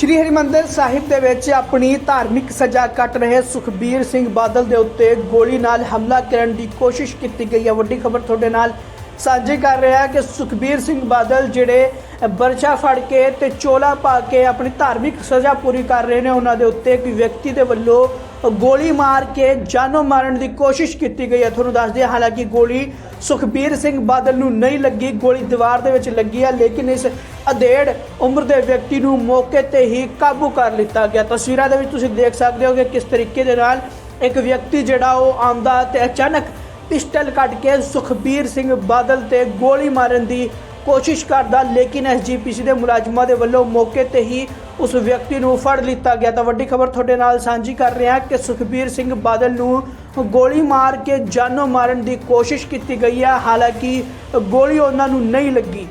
ਸ਼੍ਰੀ ਹਰਿਮੰਦਰ ਸਾਹਿਬ ਦੇ ਵਿੱਚ ਆਪਣੀ ਧਾਰਮਿਕ ਸਜ਼ਾ ਕੱਟ ਰਹੇ ਸੁਖਬੀਰ ਸਿੰਘ ਬਾਦਲ ਦੇ ਉੱਤੇ ਗੋਲੀ ਨਾਲ ਹਮਲਾ ਕਰਨ ਦੀ ਕੋਸ਼ਿਸ਼ ਕੀਤੀ ਗਈ ਹੈ। ਵੱਡੀ ਖਬਰ ਤੁਹਾਡੇ ਨਾਲ ਸਾਂਝੀ ਕਰ ਰਿਹਾ ਕਿ ਸੁਖਬੀਰ ਸਿੰਘ ਬਾਦਲ ਜਿਹੜੇ ਬਰਛਾ ਫੜ ਕੇ ਤੇ ਚੋਲਾ ਪਾ ਕੇ ਆਪਣੀ ਧਾਰਮਿਕ ਸਜ਼ਾ ਪੂਰੀ ਕਰ ਰਹੇ ਨੇ, ਉਹਨਾਂ ਦੇ ਉੱਤੇ ਇੱਕ ਵਿਅਕਤੀ ਦੇ ਵੱਲੋਂ ਗੋਲੀ ਮਾਰ ਕੇ ਜਾਨੋਂ ਮਾਰਨ ਦੀ ਕੋਸ਼ਿਸ਼ ਕੀਤੀ ਗਈ ਹੈ। ਤੁਹਾਨੂੰ ਦੱਸ ਦਿਆਂ ਹਾਲਾਂਕਿ ਗੋਲੀ ਸੁਖਬੀਰ ਸਿੰਘ ਬਾਦਲ ਨੂੰ ਨਹੀਂ ਲੱਗੀ, ਗੋਲੀ ਦੀਵਾਰ ਦੇ ਵਿੱਚ ਲੱਗੀ ਹੈ, ਲੇਕਿਨ ਇਸ ਅਧੇੜ ਉਮਰ ਦੇ ਵਿਅਕਤੀ ਨੂੰ ਮੌਕੇ ਤੇ ਹੀ ਕਾਬੂ ਕਰ ਲਿੱਤਾ ਗਿਆ। ਤਸਵੀਰਾਂ ਦੇ ਵਿੱਚ ਤੁਸੀਂ ਦੇਖ ਸਕਦੇ ਹੋ ਕਿ ਕਿਸ ਤਰੀਕੇ ਦੇ ਨਾਲ ਇੱਕ ਵਿਅਕਤੀ ਜਿਹੜਾ ਉਹ ਆਉਂਦਾ ਤੇ ਅਚਾਨਕ ਪਿਸਟਲ ਕੱਢ ਕੇ ਸੁਖਬੀਰ ਸਿੰਘ ਬਾਦਲ ਤੇ ਗੋਲੀ ਮਾਰਨ ਦੀ ਕੋਸ਼ਿਸ਼ ਕਰਦਾ, ਲੇਕਿਨ ਐਸਜੀਪੀਸੀ ਦੇ ਮੁਲਾਜ਼ਮਾਂ ਦੇ ਵੱਲੋਂ ਮੌਕੇ ਤੇ ਹੀ ਉਸ ਵਿਅਕਤੀ ਨੂੰ ਫੜ ਲਿੱਤਾ ਗਿਆ। ਤਾਂ ਵੱਡੀ ਖਬਰ ਤੁਹਾਡੇ ਨਾਲ ਸਾਂਝੀ ਕਰ ਰਹੇ ਹਾਂ ਕਿ ਸੁਖਬੀਰ ਸਿੰਘ ਬਾਦਲ ਨੂੰ ਗੋਲੀ ਮਾਰ ਕੇ ਜਾਨੋਂ ਮਾਰਨ ਦੀ ਕੋਸ਼ਿਸ਼ ਕੀਤੀ ਗਈ ਹੈ। ਹਾਲਾਂਕਿ ਗੋਲੀ ਉਹਨਾਂ ਨੂੰ ਨਹੀਂ ਲੱਗੀ।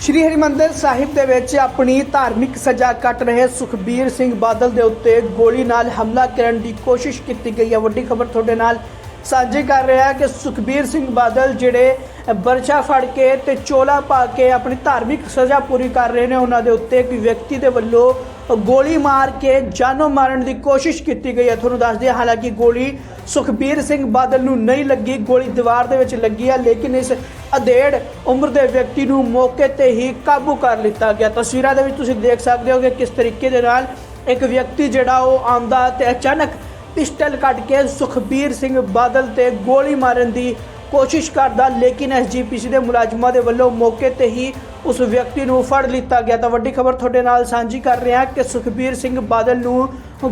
ਸ਼੍ਰੀ ਹਰਿਮੰਦਰ ਸਾਹਿਬ ਦੇ ਵਿੱਚ ਆਪਣੀ ਧਾਰਮਿਕ ਸਜ਼ਾ ਕੱਟ ਰਹੇ ਸੁਖਬੀਰ ਸਿੰਘ ਬਾਦਲ ਦੇ ਉੱਤੇ ਗੋਲੀ ਨਾਲ ਹਮਲਾ ਕਰਨ ਦੀ ਕੋਸ਼ਿਸ਼ ਕੀਤੀ ਗਈ ਹੈ। ਵੱਡੀ ਖਬਰ ਤੁਹਾਡੇ ਨਾਲ ਸਾਂਝੀ ਕਰ ਰਿਹਾ ਕਿ ਸੁਖਬੀਰ ਸਿੰਘ ਬਾਦਲ ਜਿਹੜੇ ਬਰਛਾ ਫੜ ਕੇ ਤੇ ਚੋਲਾ ਪਾ ਕੇ ਆਪਣੀ ਧਾਰਮਿਕ ਸਜ਼ਾ ਪੂਰੀ ਕਰ ਰਹੇ ਨੇ, ਉਹਨਾਂ ਦੇ ਉੱਤੇ ਇੱਕ ਵਿਅਕਤੀ ਦੇ ਵੱਲੋਂ ਗੋਲੀ ਮਾਰ ਕੇ ਜਾਨੋਂ ਮਾਰਨ ਦੀ ਕੋਸ਼ਿਸ਼ ਕੀਤੀ ਗਈ ਹੈ। ਤੁਹਾਨੂੰ ਦੱਸ ਦਿਆਂ ਹਾਲਾਂਕਿ ਗੋਲੀ ਸੁਖਬੀਰ ਸਿੰਘ ਬਾਦਲ ਨੂੰ ਨਹੀਂ ਲੱਗੀ, ਗੋਲੀ ਦੀਵਾਰ ਦੇ ਵਿੱਚ ਲੱਗੀ ਹੈ, ਲੇਕਿਨ ਇਸ ਅਧੇੜ ਉਮਰ ਦੇ ਵਿਅਕਤੀ ਨੂੰ ਮੌਕੇ ਤੇ ਹੀ ਕਾਬੂ ਕਰ ਲਿੱਤਾ ਗਿਆ। ਤਸਵੀਰਾਂ ਦੇ ਵਿੱਚ ਤੁਸੀਂ ਦੇਖ ਸਕਦੇ ਹੋ ਕਿ ਕਿਸ ਤਰੀਕੇ ਦੇ ਨਾਲ ਇੱਕ ਵਿਅਕਤੀ ਜਿਹੜਾ ਉਹ ਆਉਂਦਾ ਤੇ ਅਚਾਨਕ ਪਿਸਟਲ ਕੱਢ ਕੇ ਸੁਖਬੀਰ ਸਿੰਘ ਬਾਦਲ ਤੇ ਗੋਲੀ ਮਾਰਨ ਦੀ ਕੋਸ਼ਿਸ਼ ਕਰਦਾ, ਲੇਕਿਨ ਐਸਜੀਪੀਸੀ ਦੇ ਮੁਲਾਜ਼ਮਾਂ ਦੇ ਵੱਲੋਂ ਮੌਕੇ ਤੇ ਹੀ ਉਸ ਵਿਅਕਤੀ ਨੂੰ ਫੜ ਲਿੱਤਾ ਗਿਆ। ਤਾਂ ਵੱਡੀ ਖਬਰ ਤੁਹਾਡੇ ਨਾਲ ਸਾਂਝੀ ਕਰ ਰਹੇ ਹਾਂ ਕਿ ਸੁਖਬੀਰ ਸਿੰਘ ਬਾਦਲ ਨੂੰ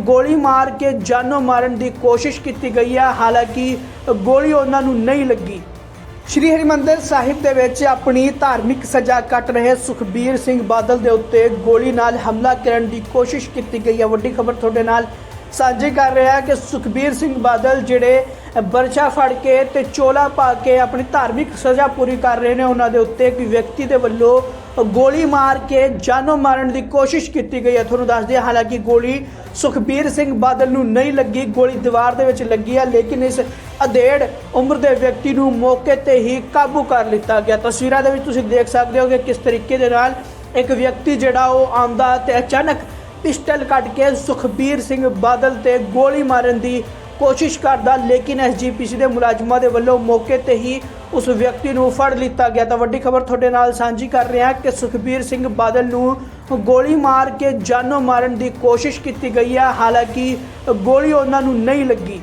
ਗੋਲੀ ਮਾਰ ਕੇ ਜਾਨੋਂ ਮਾਰਨ ਦੀ ਕੋਸ਼ਿਸ਼ ਕੀਤੀ ਗਈ ਹੈ। ਹਾਲਾਂਕਿ ਗੋਲੀ ਉਹਨਾਂ ਨੂੰ ਨਹੀਂ ਲੱਗੀ। ਸ਼੍ਰੀ ਹਰਿਮੰਦਰ ਸਾਹਿਬ ਦੇ ਵਿੱਚ ਆਪਣੀ ਧਾਰਮਿਕ ਸਜ਼ਾ ਕੱਟ ਰਹੇ ਸੁਖਬੀਰ ਸਿੰਘ ਬਾਦਲ ਦੇ ਉੱਤੇ ਗੋਲੀ ਨਾਲ ਹਮਲਾ ਕਰਨ ਦੀ ਕੋਸ਼ਿਸ਼ ਕੀਤੀ ਗਈ ਹੈ। ਵੱਡੀ ਖਬਰ ਤੁਹਾਡੇ ਨਾਲ ਸਾਂਝੀ ਕਰ ਰਿਹਾ ਕਿ ਸੁਖਬੀਰ ਸਿੰਘ ਬਾਦਲ ਜਿਹੜੇ ਬਰਛਾ ਫੜ ਕੇ ਤੇ ਚੋਲਾ ਪਾ ਕੇ ਆਪਣੀ ਧਾਰਮਿਕ ਸਜ਼ਾ ਪੂਰੀ ਕਰ ਰਹੇ ਨੇ, ਉਹਨਾਂ ਦੇ ਉੱਤੇ ਇੱਕ ਵਿਅਕਤੀ ਦੇ ਵੱਲੋਂ ਗੋਲੀ ਮਾਰ ਕੇ ਜਾਨੋਂ ਮਾਰਨ ਦੀ ਕੋਸ਼ਿਸ਼ ਕੀਤੀ ਗਈ ਹੈ। ਤੁਹਾਨੂੰ ਦੱਸ ਦਿਆਂ ਹਾਲਾਂਕਿ ਗੋਲੀ ਸੁਖਬੀਰ ਸਿੰਘ ਬਾਦਲ ਨੂੰ ਨਹੀਂ ਲੱਗੀ, ਗੋਲੀ ਦੀਵਾਰ ਦੇ ਵਿੱਚ ਲੱਗੀ ਹੈ, ਲੇਕਿਨ ਇਸ ਅਧੇੜ ਉਮਰ ਦੇ ਵਿਅਕਤੀ ਨੂੰ ਮੌਕੇ ਤੇ ਹੀ ਕਾਬੂ ਕਰ ਲਿੱਤਾ ਗਿਆ। ਤਸਵੀਰਾਂ ਦੇ ਵਿੱਚ ਤੁਸੀਂ ਦੇਖ ਸਕਦੇ ਹੋ ਕਿ ਕਿਸ ਤਰੀਕੇ ਦੇ ਨਾਲ ਇੱਕ ਵਿਅਕਤੀ ਜਿਹੜਾ ਉਹ ਆਉਂਦਾ ਤੇ ਅਚਾਨਕ ਪਿਸਟਲ ਕੱਢ ਕੇ ਸੁਖਬੀਰ ਸਿੰਘ ਬਾਦਲ ਤੇ ਗੋਲੀ ਮਾਰਨ ਦੀ ਕੋਸ਼ਿਸ਼ ਕਰਦਾ, ਲੇਕਿਨ ਐਸਜੀਪੀਸੀ ਦੇ ਮੁਲਾਜ਼ਮਾਂ ਦੇ ਵੱਲੋਂ ਮੌਕੇ ਤੇ ਹੀ ਉਸ ਵਿਅਕਤੀ ਨੂੰ ਫੜ ਲਿੱਤਾ ਗਿਆ। ਤਾਂ ਵੱਡੀ ਖਬਰ ਤੁਹਾਡੇ ਨਾਲ ਸਾਂਝੀ ਕਰ ਰਹੇ ਹਾਂ ਕਿ ਸੁਖਬੀਰ ਸਿੰਘ ਬਾਦਲ ਨੂੰ ਗੋਲੀ ਮਾਰ ਕੇ ਜਾਨੋਂ ਮਾਰਨ ਦੀ ਕੋਸ਼ਿਸ਼ ਕੀਤੀ ਗਈ ਹੈ। ਹਾਲਾਂਕਿ ਗੋਲੀ ਉਹਨਾਂ ਨੂੰ ਨਹੀਂ ਲੱਗੀ।